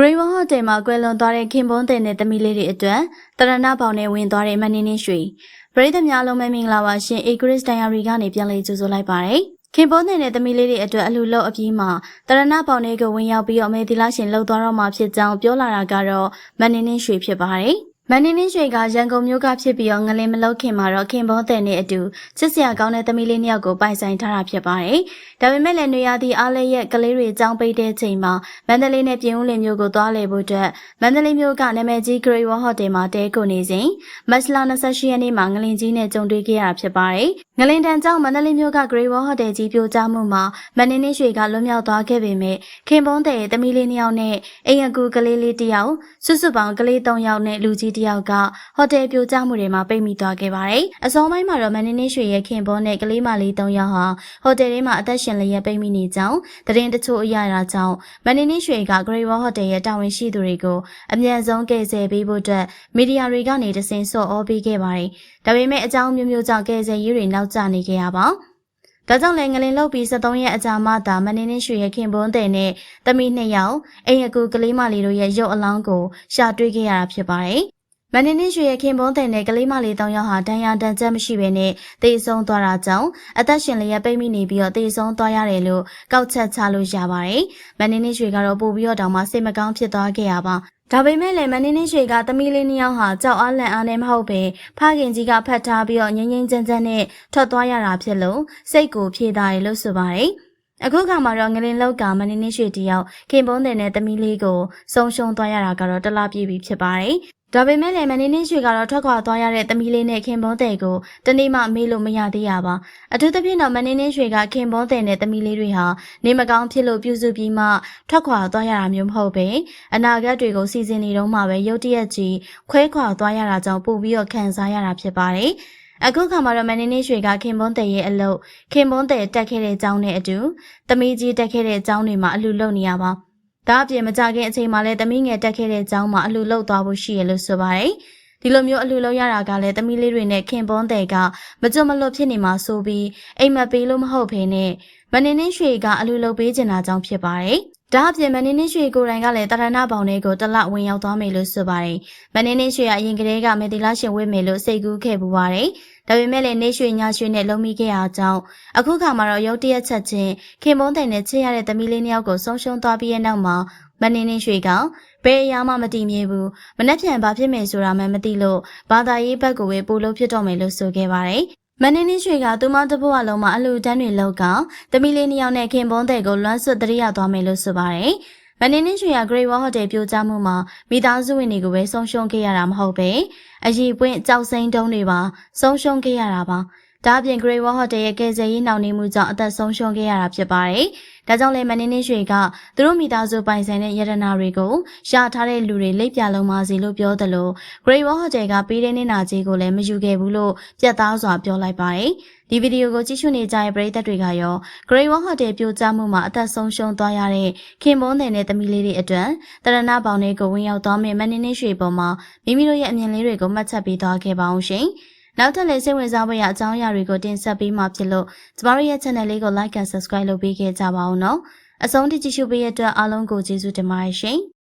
Great Wall Hotel မှာကွယ်လွန်သွားတဲ့ခင်ပွန်းတဲ့နဲ့သမီးလေးတွေအတွက်တရဏဘောင်နဲ့ဝင်သွားတဲ့မနေနေရွှေပရိသတ်များလုံးမမင်္ဂလာပါရှင်အေဂရစ်ဒိုင်ယာရီကနေပြန်လည်ကြိုဆိုလိုက်ပါတယ်ခင်ပွန်းတဲ့နဲ့သမီးလေးတွေအတွက်အလှလုပ်အပြီးမှာတရဏဘောင်တွေကိုဝင်ရောက်ပြီးတော့အမေသီလာရှင်လှုပ်သွားတော့မှာဖြစ်ကြောင်းပြောလာတာကတော့မနေနေရွှေဖြစ်ပါတယ် မန်နေနေရွှေကရန်ကုန်မြို့ကဖြစ်ပြီးတော့ငလင်မလုတ်ခင်မှာတော့ခင်ဘောတဲ့နဲ့အတူချစ်စရာကောင်းတဲ့သမီးလေးနှစ်ယောက်ကိုပိုင်ဆိုင်ထားတာဖြစ်ပါတယ်။ဒါပေမဲ့လည်းနေရာသည့်အားလည်းရဲ့ကလေးတွေအကြောင်းပိတ်တဲ့ချိန်မှာမန္တလေးနဲ့ပြင်ဦးလင်မြို့ကိုသွားလည်ဖို့အတွက်မန္တလေးမြို့ကနာမည်ကြီး Great Wall Hotel မှာတဲကိုနေစဉ်မတ်လ28ရက်နေ့မှာငလင်ကြီးနဲ့ကြုံတွေ့ခဲ့ရတာဖြစ်ပါတယ်။ ငလင်တန်ကြောင့်မန္တလေးမြို့က Great Wall Hotel ကြီးပြိုကျမှုမှာမန်နေနေရွှေကလွတ်မြောက်သွားခဲ့ပေမဲ့ခင်ပွန်းတဲ့သမီးလေးနှစ်ယောက်နဲ့အိမ်အကူကလေးလေးတစ်ယောက်စုစုပေါင်းကလေး၃ယောက်နဲ့လူကြီးတစ်ယောက်ကဟိုတယ်ပြိုကျမှုတွေမှာပိတ်မိသွားခဲ့ပါတယ်။အစောပိုင်းမှာတော့မန်နေနေရွှေရဲ့ခင်ပွန်းနဲ့ကလေးမလေး၃ယောက်ဟာဟိုတယ်ထဲမှာအသက်ရှင်လျက်ပိတ်မိနေကြောင်းသတင်းတချို့အရတာကြောင့်မန်နေနေရွှေက Great Wall Hotel ရဲ့တာဝန်ရှိသူတွေကိုအမြန်ဆုံးကယ်ဆယ်ပေးဖို့အတွက်မီဒီယာတွေကနေတဆင့်ဆော့ဩပေးခဲ့ပါတယ်။ဒါပေမဲ့အကြောင်းမျိုးမျိုးကြောင့်ကယ်ဆယ်ရေးတွေနောက်ကျနေခဲ့ရပါ။ဒါကြောင့်လည်းငလင်လုတ်ပြီး73ရက်အကြာမှသာမနေနေရွှေရဲ့ခင်ပွန်းတဲ့နဲ့တမိနှစ်ယောက်အိမ်အကူကလေးမလေးတို့ရဲ့ရုပ်အလောင်းကိုရှာတွေ့ခဲ့ရတာဖြစ်ပါတယ်။မန်နေနေရွှေရဲ့ခင်ပွန်းတဲ့နဲ့ကလေးမလေးတောင်ယောက်ဟာဒဏ်ရာဒဏ်ချက်မရှိဘဲနဲ့တေဆုံးသွားတာကြောင့်အသက်ရှင်လျက်ပိတ်မိနေပြီးတော့တေဆုံးသွားရတယ်လို့ကောက်ချက်ချလို့ရပါတယ်။မန်နေနေရွှေကတော့ပို့ပြီးတော့တောင်မှစိတ်မကောင်းဖြစ်သွားခဲ့ရပါ ဒါပေမဲ့လည်းမနေနေရွှေကသမီးလေးနှစ်ယောက်ဟာကြောက်အားလန့်အားနဲ့မဟုတ်ပဲဖခင်ကြီးကဖတ်ထားပြီးတော့ငြင်းငြင်းချမ်းချမ်းနဲ့ထွက်သွားရတာဖြစ်လို့စိတ်ကိုဖြေတာရလို့ဆိုပါတယ်။အခုခါမှာတော့ငလင်လောက်ကမနေနေရွှေတယောက်ခင်ပွန်းတဲ့နဲ့သမီးလေးကိုဆုံးရှုံးသွားရတာကတော့တလားပြည့်ပြီဖြစ်ပါတယ်။ ဒါပေမဲ့လည်းမနေနေရွှေကတော့ထွက်ခွာသွားရတဲ့သမီးလေးနဲ့ခင်ပွန်းတဲ့ကိုတနေ့မှမေးလို့မရသေးရပါအထူးသဖြင့်တော့မနေနေရွှေကခင်ပွန်းတဲ့နဲ့သမီးလေးတွေဟာနေမကောင်းဖြစ်လို့ပြုစုပြီးမှထွက်ခွာသွားရတာမျိုးမဟုတ်ပဲအနာဂတ်တွေကိုစီစဉ်နေတော့မှပဲရုတ်တရက်ကြီးခွဲခွာသွားရတာကြောင့်ပို့ပြီးတော့ခံစားရတာဖြစ်ပါတယ်အခုခါမှာတော့မန်နေနေရွှေကခင်ပွန်းတဲ့ရဲ့အလုပ်ခင်ပွန်းတဲ့တက်ခဲ့တဲ့အကြောင်းနဲ့အတူသမီးကြီးတက်ခဲ့တဲ့အကြောင်းတွေမှာအလူလုံနေရပါ ဒါအပြင်မကြခင်အချိန်မှာလည်းသမီးငယ်တက်ခဲ့တဲ့အကြောင်းမှာအလူလုံသွားဖို့ရှိရလို့ဆိုပါတယ်ဒီလိုမျိုးအလူလုံရတာကလည်းသမီးလေးတွေနဲ့ခင်ပွန်းတဲ့ကမကြွမလွတ်ဖြစ်နေမှာဆိုပြီးအိမ်မပေးလို့မဟုတ်ဖေနဲ့မနေနေရွှေကအလူလုံပေးချင်တာကြောင့်ဖြစ်ပါတယ်ဒါအပြင်မနေနေရွှေကိုယ်တိုင်ကလည်းတရဏဘောင်လေးကိုတလဝင်ရောက်သွားမယ်လို့ဆိုပါတယ်။မနေနေရွှေကအရင်ကတည်းကမေတီလာရှင်ဝိမယ်လို့စိတ်ကူးခဲ့ပူပါတယ်။ ဒါပေမဲ့လည်းနေရွှေညာရွှေနဲ့လုံမိခဲ့အားကြောင့်အခုခါမှာတော့ရုတ်တရက်ချက်ချင်းခင်ပွန်းတိုင်နဲ့ချစ်ရတဲ့သမီးလေးနှစ်ယောက်ကိုဆုံးရှုံးသွားပြီးတဲ့နောက်မှာမနေနေရွှေကဘယ်အရာမှမတည်မြဲဘူးမနှက်ပြန်ဘာဖြစ်မယ်ဆိုတာမှမသိလို့ဘာသာရေးဘက်ကိုပဲပို့လို့ဖြစ်တော့မယ်လို့ဆိုခဲ့ပါတယ်မန်နေနေရွှေကသူမတဘွားလုံးမှာအလူတန်းတွေလောက်ကတမီလေးနှစ်ယောက်နဲ့ခင်ပွန်းတဲ့ကိုလွမ်းဆွတ်တရိယာသွားမယ်လို့ဆိုပါတယ်။ မန်နေနေရွှေက Great Wall Hotel ပြိုကျမှုမှာမိသားစုဝင်တွေကိုပဲဆုံးရှုံးခဲ့ရတာမဟုတ်ပဲအရေးပွင့်ကြောက်စိမ့်တုံးတွေပါဆုံးရှုံးခဲ့ရတာပါ။ ဒါအပြင် Great Wall Hotel ရဲ့ကယ်ဆယ်ရေးနှောင့်နှေးမှုကြောင့်အသက်ဆုံးရှုံးခဲ့ရတာဖြစ်ပါတယ်။ဒါကြောင့်လည်းမန်နေနေရွှေကသူတို့မိသားစုပိုင်ဆိုင်တဲ့ယတနာတွေကိုရှာထားတဲ့လူတွေလက်ပြလုံးပါစီလို့ပြောသလို Great Wall Hotel ကပေးတဲ့နေ့နာကြီးကိုလည်းမယူခဲ့ဘူးလို့ပြတ်သားစွာပြောလိုက်ပါတယ်။ဒီဗီဒီယိုကိုကြည့်ရှုနေကြတဲ့ပရိသတ်တွေကရော Great Wall Hotel ပြိုကျမှုမှာအသက်ဆုံးရှုံးသွားရတဲ့ခင်ပွန်းတဲ့နဲ့သမီးလေးတွေအတွက်တရဏပေါင်တွေကိုဝင်ရောက်သွားမယ့်မန်နေနေရွှေပေါ်မှာမိမိတို့ရဲ့အမြင်လေးတွေကိုမှတ်ချက်ပေးသွားခဲ့ပါအောင်ရှင်။ နောက်ထပ်လည်းစိတ်ဝင်စားဖို့ရအကြောင်းအရာတွေကိုတင်ဆက်ပေးမှာဖြစ်လို့ကျမတို့ရဲ့ channel လေးကို like and subscribe လုပ်ပေးခဲ့ကြပါဦးနော်အဆုံးထိကြည့်ရှုပေးရတဲ့အတွက်အားလုံးကိုကျေးဇူးတင်ပါတယ်ရှင်။